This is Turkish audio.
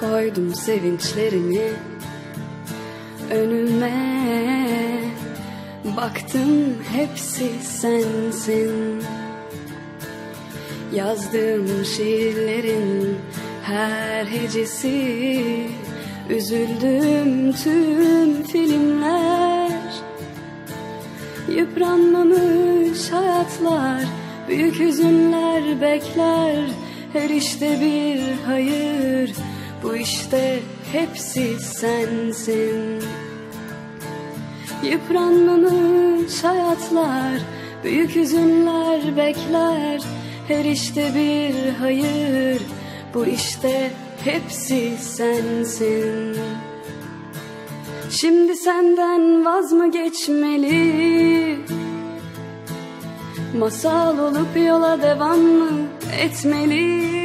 Koydum sevinçlerimi önüme. Baktım hepsi sensin. Yazdığım şiirlerin her hecesi. Üzüldüm tüm filmler. Yıpranmamış hayatlar Büyük hüzünler bekler. Her işte bir hayır Bu işte hepsi sensin. Yıpranmamış hayatlar Büyük hüzünler bekler. Her işte bir hayır Bu işte hepsi sensin. Şimdi senden vaz mı geçmeli? Masal olup yola devam mı etmeli